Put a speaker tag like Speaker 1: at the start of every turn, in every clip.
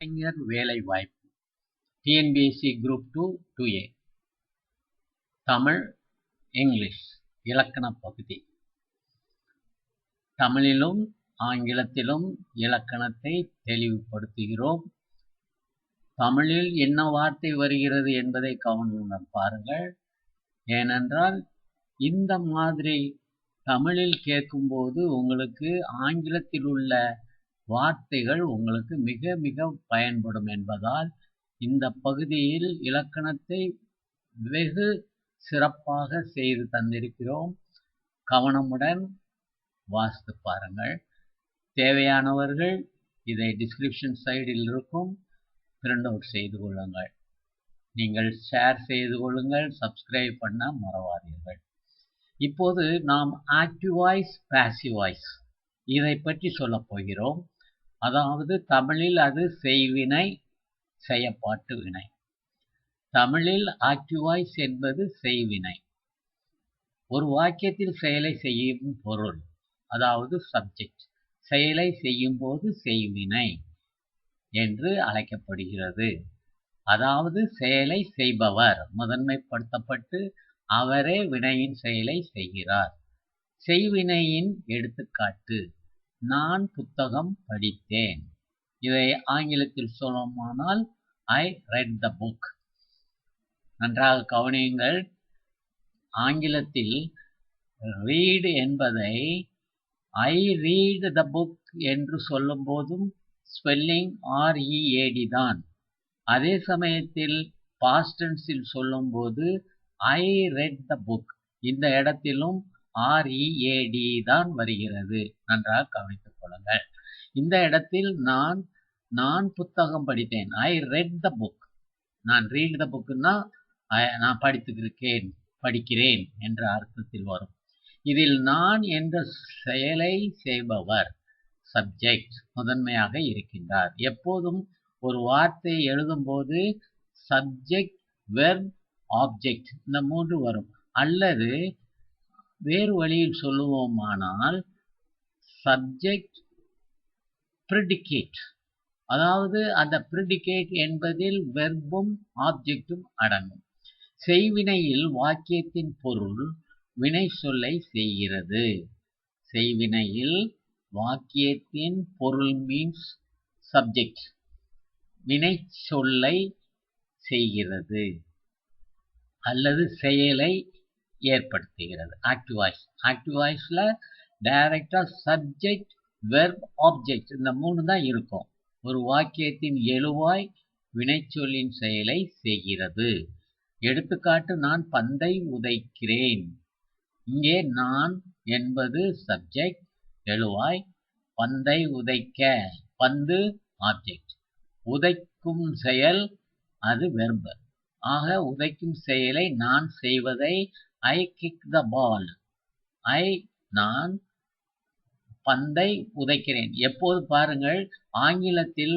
Speaker 1: இளைஞர் வேலைவாய்ப்பு TNPSC group two two A Tamil English இலக்கணப் பகுதி. தமிழிலும் ஆங்கிலத்திலும் இலக்கணத்தை தெளிவுபடுத்துகிறோம். தமிழில் என்ன வார்த்தை வருகிறது என்பதை கவனமுடன் பாருங்கள். ஏனென்றால் இந்த மாதிரி தமிழில் கேட்கும்போது உங்களுக்கு ஆங்கிலத்தில் உள்ள வார்த்தைகள் உங்களுக்கு மிக மிக பயன்படும் என்பதால் இந்த பகுதியில் இலக்கணத்தை வெகு சிறப்பாக செய்து தந்திருக்கிறோம். கவனமுடன் வாசித்து பாருங்கள். தேவையானவர்கள் இதை டிஸ்கிரிப்ஷன் சைடில் இருக்கும். பிரிண்ட் அவுட் செய்து கொள்ளுங்கள். நீங்கள் ஷேர் செய்து கொள்ளுங்கள். சப்ஸ்கிரைப் பண்ண மறவாதீர்கள். இப்போது நாம் ஆக்டிவ் வாய்ஸ் பேசிவ் வாய்ஸ் இதை பற்றி சொல்லப் போகிறோம். அதாவது தமிழில் அது செய்வினை செயப்பாட்டு வினை. தமிழில் ஆக்டிவாய்ஸ் என்பது செய்வினை. ஒரு வாக்கியத்தில் செயலை செய்யும் பொருள் அதாவது சப்ஜெக்ட் செயலை செய்யும் போது செய்வினை என்று அழைக்கப்படுகிறது. அதாவது செயலை செய்பவர் முதன்மைப்படுத்தப்பட்டு அவரே வினையின் செயலை செய்கிறார். செய்வினையின் எடுத்துக்காட்டு நான் புத்தகம் படித்தேன். இதை ஆங்கிலத்தில் சொல்லமானால் ஐ ரெட் த புக் நன்றாக கவனியுங்கள். ஆங்கிலத்தில் ரீட் என்பதை ஐ ரீட் த புக் என்று சொல்லும் போதும் ஸ்பெல்லிங் ஆர்இஏடி தான். அதே சமயத்தில் பாஸ்டன்ஸில் சொல்லும்போது ஐ ரெட் த புக் இந்த இடத்திலும் ஆர்இஏடி தான் வருகிறது. நன்றாக கவனித்துக் கொள்ளுங்கள். இந்த இடத்தில் நான் நான் புத்தகம் படித்தேன். ஐ ரெட் த புக் நான் ரீட் த புக்குன்னா நான் படித்துக்கிறேன் படிக்கிறேன் என்ற அர்த்தத்தில் வரும். இதில் நான் என்ற செயலை செய்பவர் சப்ஜெக்ட் முதன்மையாக இருக்கின்றார். எப்போதும் ஒரு வார்த்தையை எழுதும்போது சப்ஜெக்ட் வெர்ப் ஆப்ஜெக்ட் இந்த மூன்று வரும். அல்லது வேறு வழியில் சொல்லுவோமானால் சப்ஜெக்ட் ப்ரிடிகேட் அதாவது அந்த ப்ரிடிகேட் என்பதில் வெர்பும் ஆப்ஜெக்டும் அடங்கும். செய்வினையில் வாக்கியத்தின் பொருள் வினை சொல்லை செய்கிறது. செய்வினையில் வாக்கியத்தின் பொருள் மீன்ஸ் சப்ஜெக்ட் வினை சொல்லை செய்கிறது. அல்லது செயலை ஏற்படுத்துகிறது. ஆக்டிவ் வாய்ஸ் ஆக்டிவ் வாய்ஸில் டைரக்டாக சப்ஜெக்ட் வெர்ப் ஆப்ஜெக்ட் இந்த மூணு தான் இருக்கும். ஒரு வாக்கியத்தின் எழுவாய் வினைச்சொல்லின் செயலை செய்கிறது. எடுத்துக்காட்டு நான் பந்தை உதைக்கிறேன். இங்கே நான் என்பது சப்ஜெக்ட் எழுவாய் பந்தை உதைக்க. பந்து ஆப்ஜெக்ட் உதைக்கும் செயல் அது வெர்பு ஆக உதைக்கும் செயலை நான் செய்வதை ஐ கிக் த பால் ஐ நான் பந்தை உதைக்கிறேன். எப்போது பாருங்கள் ஆங்கிலத்தில்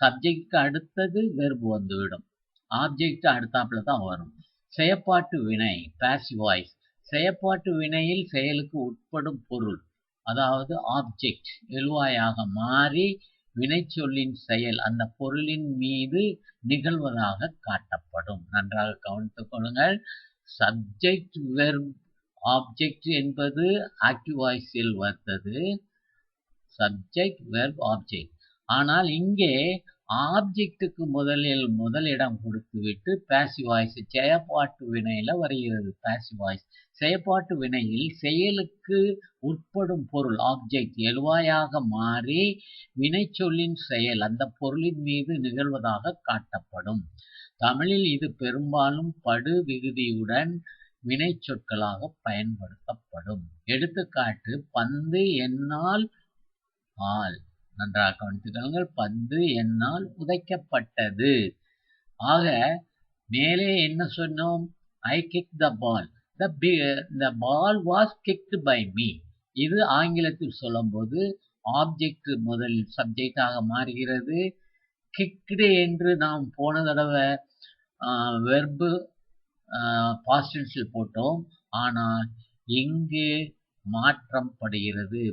Speaker 1: சப்ஜெக்டுக்கு அடுத்தது வெர்பு வந்துவிடும். ஆப்ஜெக்ட் அடுத்தாப்புல தான் வரும். செயற்பாட்டு வினை பேசிவ் வாய்ஸ் செயற்பாட்டு வினையில் செயலுக்கு உட்படும் பொருள் அதாவது ஆப்ஜெக்ட் எழுவாயாக மாறி வினைச்சொல்லின் செயல் அந்த பொருளின் மீது நிகழ்வதாக காட்டப்படும். நன்றாக கவனித்துக் கொள்ளுங்கள். சப்ஜெக்ட் வெர்ப் ஆப்ஜெக்ட் என்பது ஆக்டிவ் வாய்ஸில் வந்தது. சப்ஜெக்ட் வெர்ப் ஆப்ஜெக்ட் ஆனால் இங்கே ஆப்ஜெக்டுக்கு முதலில் முதலிடம் கொடுத்துவிட்டு பேசிவ் வாய்ஸ் செயப்பாட்டு வினையில் வருகிறது பேசிவ் வாய்ஸ் செயப்பாட்டு வினையில் செயலுக்கு உட்படும் பொருள் ஆப்ஜெக்ட் எழுவாயாக மாறி வினைச்சொல்லின் செயல் அந்த பொருளின் மீது நிகழ்வதாக காட்டப்படும். தமிழில் இது பெரும்பாலும் படு விகுதியுடன் வினை பயன்படுத்தப்படும். எடுத்துக்காட்டு பந்து என்னால் ஆள் நன்றாக கவனித்துக்கொள்ளுங்கள் பந்து என்னால் உதைக்கப்பட்டது ஆக மேலே என்ன சொன்னோம்? I kick the ball the ball was kicked by me இது ஆங்கிலத்தில் சொல்லும்போது ஆப்ஜெக்ட் முதலில் சப்ஜெக்டாக மாறுகிறது. கிக்டு என்று நாம் போன தடவை வெர்பு பாஸ்டன்ஸில் போட்டோம். ஆனால் எங்கே மாற்றம் படுகிறது?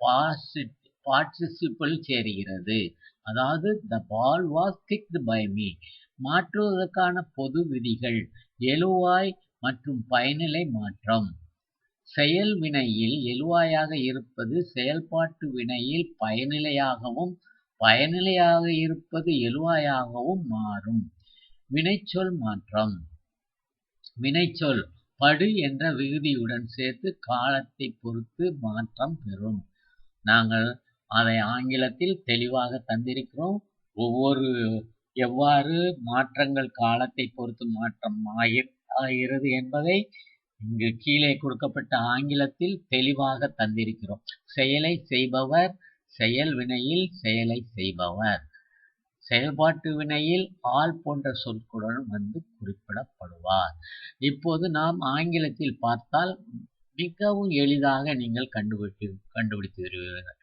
Speaker 1: பாசிட் பார்ட்டிசிபிள் சேருகிறது. அதாவது the ball was kicked by me மாற்றுவதற்கான பொது விதிகள் எழுவாய் மற்றும் பயனிலை மாற்றம். செயல் வினையில் எழுவாயாக இருப்பது செயல்பாட்டு வினையில் பயனிலையாகவும் பயனிலையாக இருப்பது எழுவாயாகவும் மாறும். வினைச்சொல் மாற்றம். வினைச்சொல் படு என்ற விகுதியுடன் சேர்த்து காலத்தை பொறுத்து மாற்றம் பெறும். நாங்கள் அதை ஆங்கிலத்தில் தெளிவாக தந்திருக்கிறோம். ஒவ்வொரு எவ்வாறு மாற்றங்கள் காலத்தை பொறுத்து மாற்றம் ஆகிறது என்பதை இங்கு கீழே கொடுக்கப்பட்ட ஆங்கிலத்தில் தெளிவாக தந்திருக்கிறோம். செயலை செய்பவர் செயல் வினையில் செயலை செய்பவர். செயல்பாட்டு வினையில் ஆள் போன்ற சொற்களுடன் வந்து குறிப்பிடப்படுவார். இப்போது நாம் ஆங்கிலத்தில் பார்த்தால் மிகவும் எளிதாக நீங்கள் கண்டுபிடி கண்டுபிடித்து வருவீர்கள்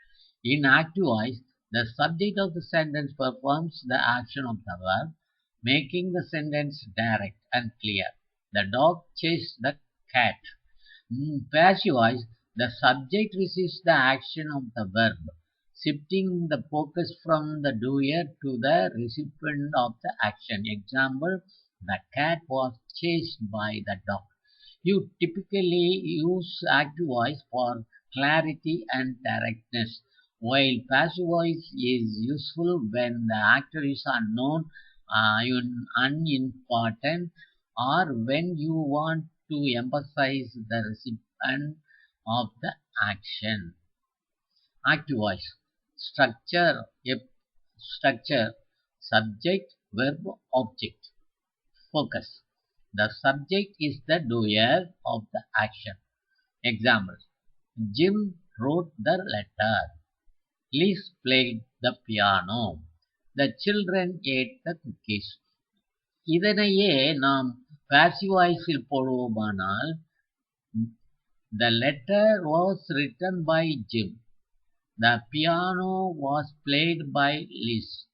Speaker 1: in active voice the subject of the sentence performs the action of the verb making the sentence direct and clear the dog chases the cat passive voice the subject receives the action of the verb shifting the focus from the doer to the recipient of the action. Example, the cat was chased by the dog. You typically use active voice for clarity and directness, while passive voice is useful when the actor is unknown, uh, unimportant, or when you want to emphasize the recipient of the action. Active voice structure structure subject verb object focus the subject is the doer of the action example jim wrote the letter liz played the piano the children ate the cookies இதனையே நாம் passive voiceல் போடுவோமானால் the letter was written by jim The piano was played by Liz.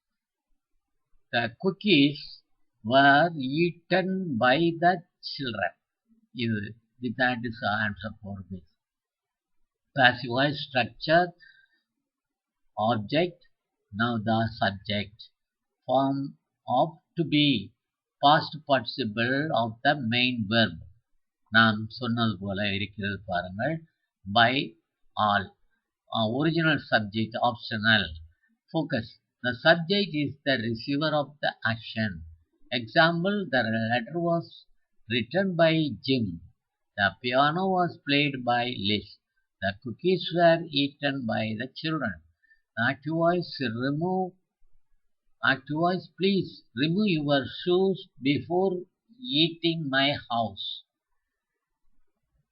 Speaker 1: The cookies were eaten by the children. இது that is the answer for this. Passive voice structure, object, now the subject. Form of to be, past participle of the main verb. நாம் சொன்னது போல இருக்கிறது பாருங்கள் by all. uh, original subject optional. Focus. The subject is the receiver of the action. Example the letter was written by jim. The piano was played by liz. The cookies were eaten by the children. Active voice remove active voice please remove your shoes before eating my house.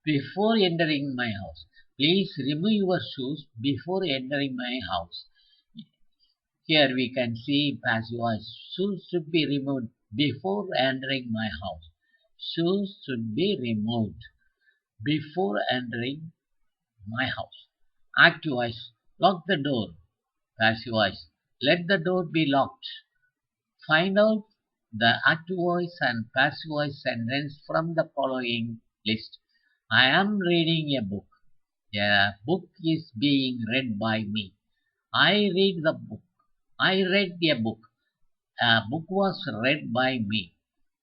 Speaker 1: Before entering my house Please remove your shoes before entering my house. Here we can see voice. Shoes should be removed before entering my house. Shoes should be removed before entering my house. Active voice. Lock the door. Passive voice. Let the door be locked. Find out the active voice and passive voice sentence from the following list. I am reading a book. A book is being read by me. I read the book. I read a book. A book was read by me.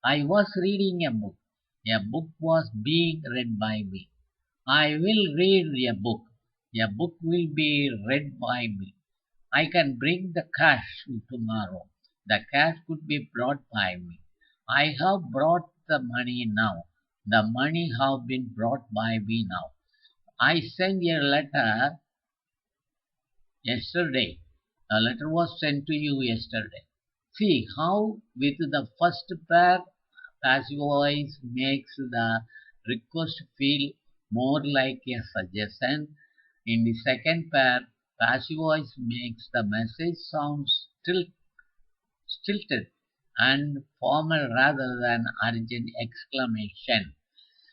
Speaker 1: I was reading a book. A book was being read by me. I will read a book. A book will be read by me. I can bring the cash tomorrow. The cash could be brought by me. I have brought the money now. The money have been brought by me now. I sent a letter yesterday. A letter was sent to you yesterday. See how with the first pair passive voice makes the request feel more like a suggestion. In the second pair, passive voice makes the message sound still stilted and formal rather than urgent exclamation.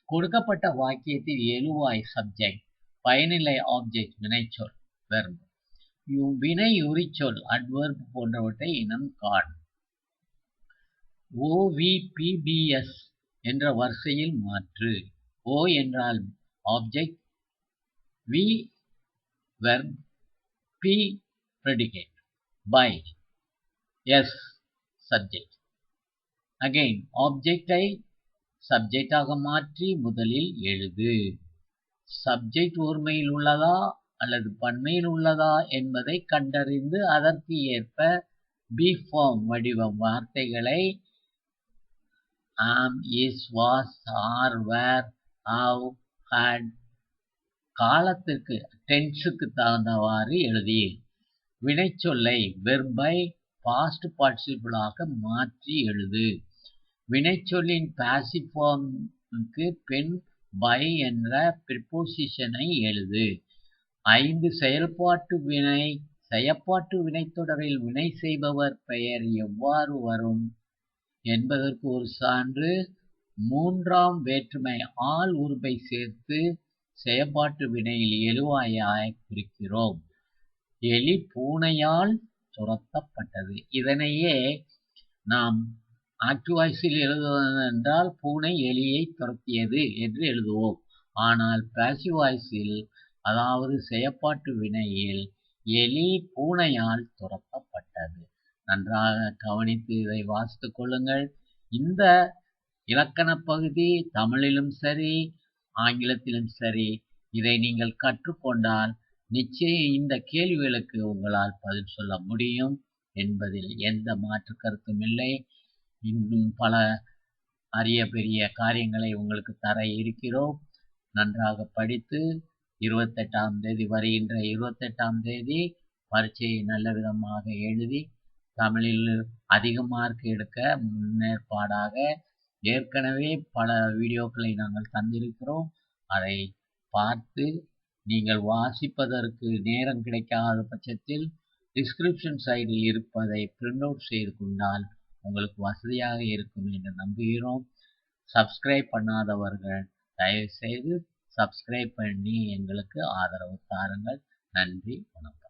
Speaker 1: கொடுக்கப்பட்ட வாக்கியத்தில் எழுவாய் subject பயனிலை object வினைச்சொல் verb வினை உரிச்சொல் adverb போன்றவற்றை இனம் காண். ஓவிபிபிஎஸ் என்ற வரிசையில் மாற்று. ஓ என்றால் object V verb P predicate by S subject again ஆப்ஜெக்டை சப்ஜெக்டாக மாற்றி முதலில் எழுது. சப்ஜெக்ட் ஒருமையில் உள்ளதா அல்லது பன்மையில் உள்ளதா என்பதை கண்டறிந்து அதற்கு ஏற்ப பி ஃபார்ம் வடிவ வார்த்தைகளை am is was are were have had காலத்திற்கு டென்ஸுக்கு தகுந்தவாறு எழுதி வினைச்சொல்லை வெர்பை பாஸ்ட் பார்ட்டிசிபிளாக மாற்றி எழுது. வினைச்சொல்லின் பாசிவ் ஃபார்முக்கு பெண் பை என்ற ப்ரிப்போசிஷனை எழுது. ஐந்து செயல்பாட்டு வினை செயற்பாட்டு வினைத்தொடரில் வினை செய்பவர் பெயர் எவ்வாறு வரும் என்பதற்கு ஒரு சான்று. மூன்றாம் வேற்றுமை ஆள் உருபை சேர்த்து செயற்பாட்டு வினையில் எழுவாயாய் குறிக்கிறோம். எலி பூனையால் துரத்தப்பட்டது. இதனையே நாம் ஆக்டிவாய்ஸில் எழுதுவதென்றால் பூனை எலியை துரத்தியது என்று எழுதுவோம். ஆனால் பாசிவ் வாய்ஸில் அதாவது செயற்பாட்டு வினையில் எலி பூனையால் துரத்தப்பட்டது. நன்றாக கவனித்து இதை வாசித்துக் கொள்ளுங்கள். இந்த இலக்கண பகுதி தமிழிலும் சரி ஆங்கிலத்திலும் சரி இதை நீங்கள் கற்றுக்கொண்டால் நிச்சயம் இந்த கேள்விகளுக்கு உங்களால் பதில் சொல்ல முடியும் என்பதில் எந்த மாற்று கருத்தும் இல்லை. இன்னும் பல அரிய பெரிய காரியங்களை உங்களுக்கு தர இருக்கிறோம். நன்றாக படித்து இருபத்தெட்டாம் தேதி வருகின்ற இருபத்தெட்டாம் தேதி பரீட்சையை நல்ல விதமாக எழுதி தமிழில் அதிக மார்க் எடுக்க முன்னேற்பாடாக ஏற்கனவே பல வீடியோக்களை நாங்கள் தந்திருக்கிறோம். அதை பார்த்து நீங்கள் வாசிப்பதற்கு நேரம் கிடைக்காத பட்சத்தில் டிஸ்கிரிப்ஷன் சைடில் இருப்பதை பிரிண்ட் அவுட் செய்து கொண்டால் உங்களுக்கு வசதியாக இருக்கும் என்று நம்புகிறோம். சப்ஸ்கிரைப் பண்ணாதவர்கள் தயவுசெய்து சப்ஸ்கிரைப் பண்ணி எங்களுக்கு ஆதரவு தாருங்கள். நன்றி வணக்கம்.